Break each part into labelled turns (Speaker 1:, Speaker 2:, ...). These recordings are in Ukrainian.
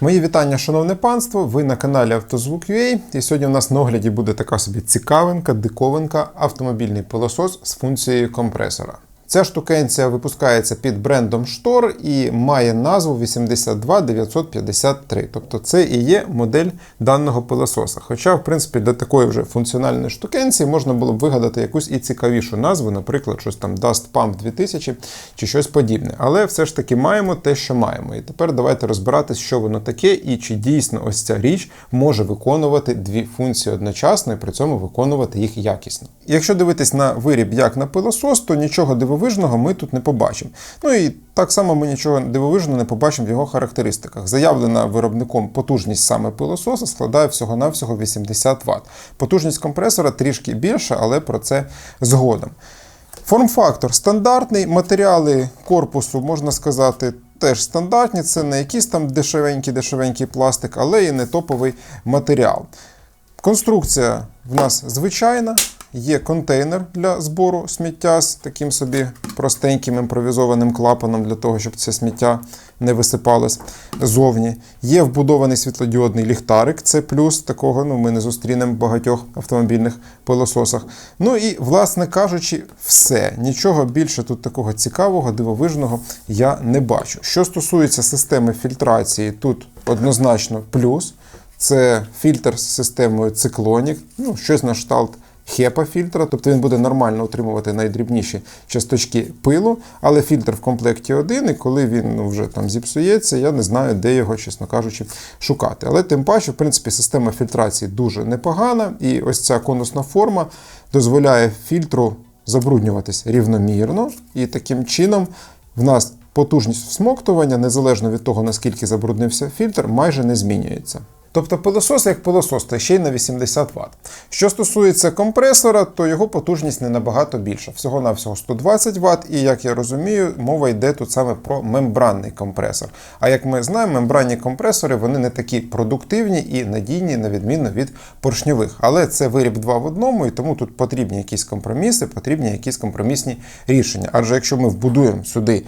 Speaker 1: Мої вітання, шановне панство. Ви на каналі Автозвук.ua і сьогодні у нас на огляді буде така собі цікавинка, диковинка, автомобільний пилосос з функцією компресора. Ця штукенція випускається під брендом Штор і має назву 82953. Тобто це і є модель даного пилососа. Хоча, в принципі, для такої вже функціональної штукенції можна було б вигадати якусь і цікавішу назву, наприклад, щось там Dust Pump 2000 чи щось подібне. Але все ж таки маємо те, що маємо. І тепер давайте розбиратись, що воно таке, і чи дійсно ось ця річ може виконувати дві функції одночасно і при цьому виконувати їх якісно. Якщо дивитись на виріб як на пилосос, то нічого дивовижного ми тут не побачимо. Ну і так само ми нічого дивовижного не побачимо в його характеристиках. Заявлена виробником потужність саме пилососа складає всього-навсього 80 Вт. Потужність компресора трішки більша, але про це згодом. Форм-фактор стандартний, матеріали корпусу, можна сказати, теж стандартні. Це не якийсь там дешевенький-дешевенький пластик, але і не топовий матеріал. Конструкція в нас звичайна. Є контейнер для збору сміття з таким собі простеньким імпровізованим клапаном для того, щоб це сміття не висипалось зовні. Є вбудований світлодіодний ліхтарик, це плюс такого ну, ми не зустрінемо в багатьох автомобільних пилососах. Ну і, власне кажучи, все. Нічого більше тут такого цікавого, дивовижного я не бачу. Що стосується системи фільтрації, тут однозначно плюс. Це фільтр з системою Cyclonic, ну, щось на кшталт HEPA фільтра, тобто він буде нормально утримувати найдрібніші часточки пилу, але фільтр в комплекті один, і коли він ну, вже там зіпсується, я не знаю, де його, чесно кажучи, шукати. Але тим паче, в принципі, система фільтрації дуже непогана, і ось ця конусна форма дозволяє фільтру забруднюватись рівномірно, і таким чином в нас потужність всмоктування, незалежно від того, наскільки забруднився фільтр, майже не змінюється. Тобто пилосос як пилосос, та ще й на 80 Вт. Що стосується компресора, то його потужність не набагато більша. Всього-навсього 120 Вт, і як я розумію, мова йде тут саме про мембранний компресор. А як ми знаємо, мембранні компресори вони не такі продуктивні і надійні, на відміну від поршньових. Але це виріб два в одному, і тому тут потрібні якісь компроміси, потрібні якісь компромісні рішення. Адже якщо ми вбудуємо сюди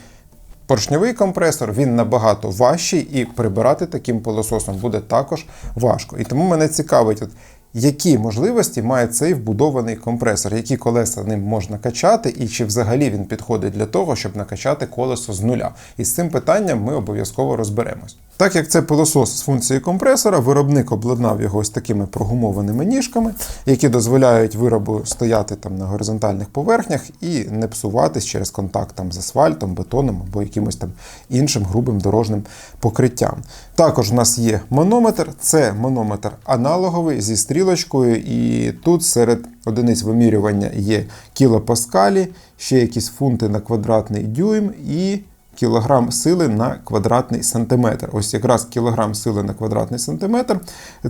Speaker 1: Поршньовий компресор він набагато важчий, і прибирати таким пилососом буде також важко. І тому мене цікавить, от, які можливості має цей вбудований компресор, які колеса ним можна качати, і чи взагалі він підходить для того, щоб накачати колесо з нуля. І з цим питанням ми обов'язково розберемось. Так як це пилосос з функцією компресора, виробник обладнав його ось такими прогумованими ніжками, які дозволяють виробу стояти там на горизонтальних поверхнях і не псуватись через контакт там з асфальтом, бетоном або якимось там іншим грубим дорожнім покриттям. Також у нас є манометр, це манометр аналоговий зі стрілочкою, і тут серед одиниць вимірювання є кілопаскалі, ще якісь фунти на квадратний дюйм і кілограм сили на квадратний сантиметр. Ось якраз кілограм сили на квадратний сантиметр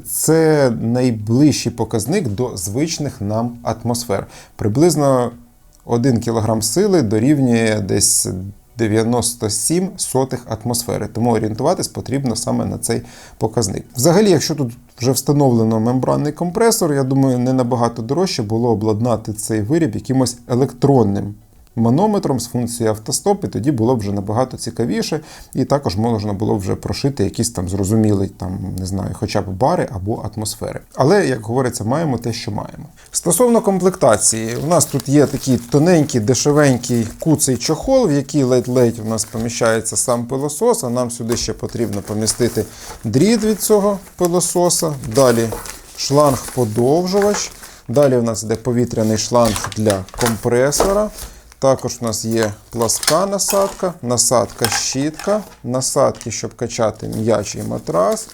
Speaker 1: це найближчий показник до звичних нам атмосфер. Приблизно 1 кілограм сили дорівнює десь 97 сотих атмосфери, тому орієнтуватись потрібно саме на цей показник. Взагалі, якщо тут вже встановлено мембранний компресор, я думаю, не набагато дорожче було обладнати цей виріб якимось електронним манометром з функцією автостоп, і тоді було б вже набагато цікавіше, і також можна було б вже прошити якісь там зрозумілі, там не знаю, хоча б бари або атмосфери. Але, як говориться, маємо те, що маємо. Стосовно комплектації, у нас тут є такий тоненький, дешевенький куций чохол, в який ледь-ледь у нас поміщається сам пилосос, а нам сюди ще потрібно помістити дріт від цього пилососа. Далі шланг-подовжувач. Далі у нас йде повітряний шланг для компресора. Також у нас є пласка насадка, насадка щітка, насадки, щоб качати м'ячий матрас,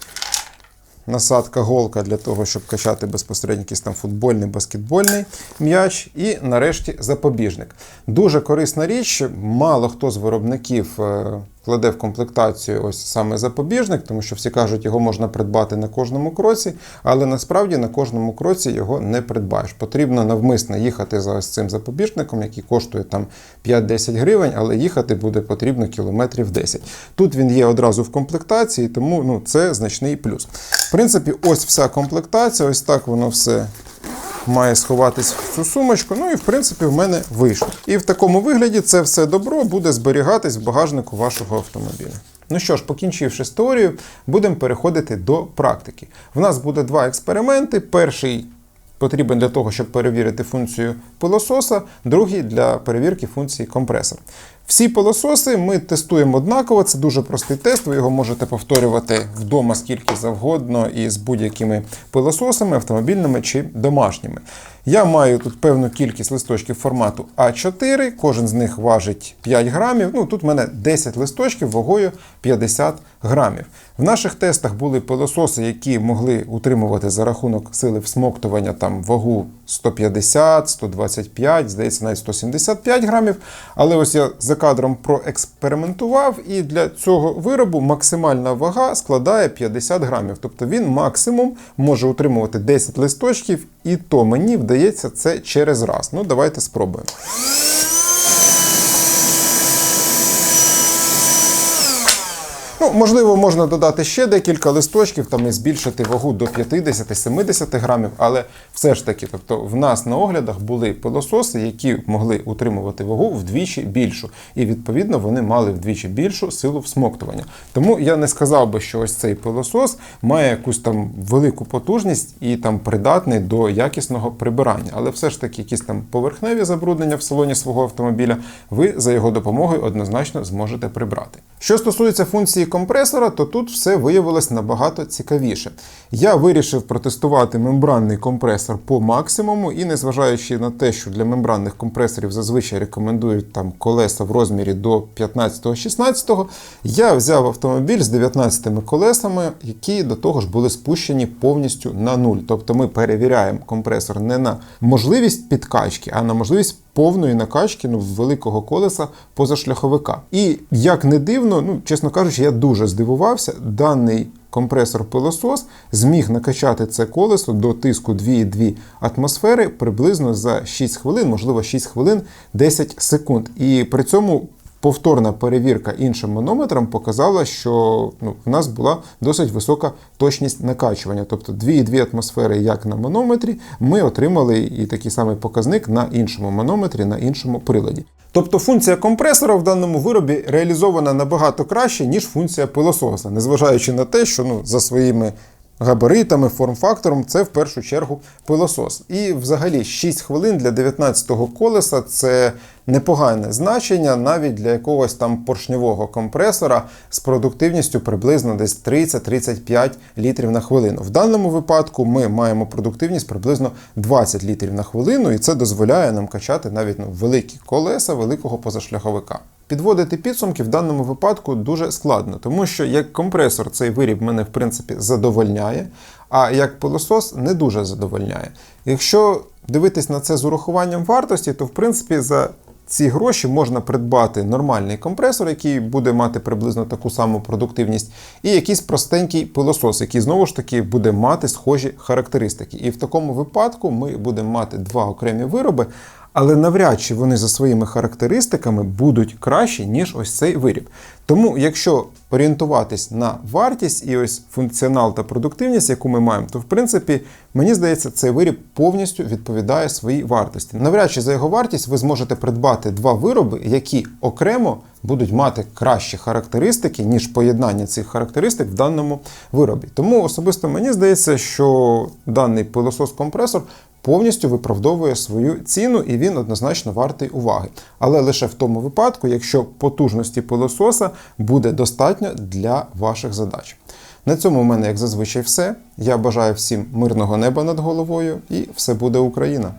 Speaker 1: насадка голка для того, щоб качати безпосередньо якийсь там футбольний, баскетбольний м'яч. І нарешті запобіжник. Дуже корисна річ, мало хто з виробників. Кладе в комплектацію ось саме запобіжник, тому що всі кажуть, його можна придбати на кожному кроці, але насправді на кожному кроці його не придбаєш. Потрібно навмисно їхати за ось цим запобіжником, який коштує там 5-10 гривень, але їхати буде потрібно кілометрів 10. Тут він є одразу в комплектації, тому ну, це значний плюс. В принципі, ось вся комплектація, ось так воно все має сховатись в цю сумочку. Ну і в принципі в мене вийшло. І в такому вигляді це все добро буде зберігатись в багажнику вашого автомобіля. Ну що ж, покінчивши з теорією, будемо переходити до практики. В нас буде два експерименти. Перший потрібен для того, щоб перевірити функцію пилососа, другий для перевірки функції компресор. Всі пилососи ми тестуємо однаково. Це дуже простий тест. Ви його можете повторювати вдома скільки завгодно і з будь-якими пилососами, автомобільними чи домашніми. Я маю тут певну кількість листочків формату А4, кожен з них важить 5 грамів. Ну тут в мене 10 листочків вагою 50 грамів. В наших тестах були пилососи, які могли утримувати за рахунок сили всмоктування там вагу 150, 125, здається, навіть 175 грамів. Але ось я за кадром проекспериментував, і для цього виробу максимальна вага складає 50 грамів. Тобто він максимум може утримувати 10 листочків, і то мені вдається це через раз. Ну, давайте спробуємо. Ну, можливо, можна додати ще декілька листочків там і збільшити вагу до 50-70 грамів, але все ж таки, тобто в нас на оглядах були пилососи, які могли утримувати вагу вдвічі більшу. І відповідно вони мали вдвічі більшу силу всмоктування. Тому я не сказав би, що ось цей пилосос має якусь там велику потужність і там придатний до якісного прибирання. Але все ж таки, якісь там поверхневі забруднення в салоні свого автомобіля, ви за його допомогою однозначно зможете прибрати. Що стосується функції компресора, то тут все виявилось набагато цікавіше. Я вирішив протестувати мембранний компресор по максимуму, і незважаючи на те, що для мембранних компресорів зазвичай рекомендують там колеса в розмірі до 15-16, я взяв автомобіль з 19 колесами, які до того ж були спущені повністю на нуль. Тобто ми перевіряємо компресор не на можливість підкачки, а на можливість повної накачки ну, великого колеса позашляховика. І як не дивно, ну чесно кажучи, я дуже здивувався, даний компресор-пилосос зміг накачати це колесо до тиску 2,2 атмосфери приблизно за 6 хвилин, можливо, 6 хвилин 10 секунд. І при цьому. Повторна перевірка іншим манометром показала, що ну, в нас була досить висока точність накачування. Тобто 2,2 атмосфери, як на манометрі, ми отримали і такий самий показник на іншому манометрі, на іншому приладі. Тобто функція компресора в даному виробі реалізована набагато краще, ніж функція пилососа, незважаючи на те, що ну, за своїми габаритами, форм-фактором це в першу чергу пилосос. І взагалі 6 хвилин для 19-го колеса це непогане значення навіть для якогось там поршньового компресора з продуктивністю приблизно десь 30-35 літрів на хвилину. В даному випадку ми маємо продуктивність приблизно 20 літрів на хвилину, і це дозволяє нам качати навіть ну, великі колеса великого позашляховика. Підводити підсумки в даному випадку дуже складно, тому що як компресор цей виріб мене в принципі задовольняє, а як пилосос не дуже задовольняє. Якщо дивитись на це з урахуванням вартості, то в принципі за ці гроші можна придбати нормальний компресор, який буде мати приблизно таку саму продуктивність, і якийсь простенький пилосос, який знову ж таки буде мати схожі характеристики. І в такому випадку ми будемо мати два окремі вироби. Але навряд чи вони за своїми характеристиками будуть кращі, ніж ось цей виріб. Тому, якщо орієнтуватись на вартість і ось функціонал та продуктивність, яку ми маємо, то в принципі мені здається, цей виріб повністю відповідає своїй вартості. Навряд чи за його вартість ви зможете придбати два вироби, які окремо будуть мати кращі характеристики, ніж поєднання цих характеристик в даному виробі. Тому особисто мені здається, що даний пилосос-компресор повністю виправдовує свою ціну і він однозначно вартий уваги. Але лише в тому випадку, якщо потужності пилососа буде достатньо для ваших задач. На цьому в мене, як зазвичай, все. Я бажаю всім мирного неба над головою і все буде Україна!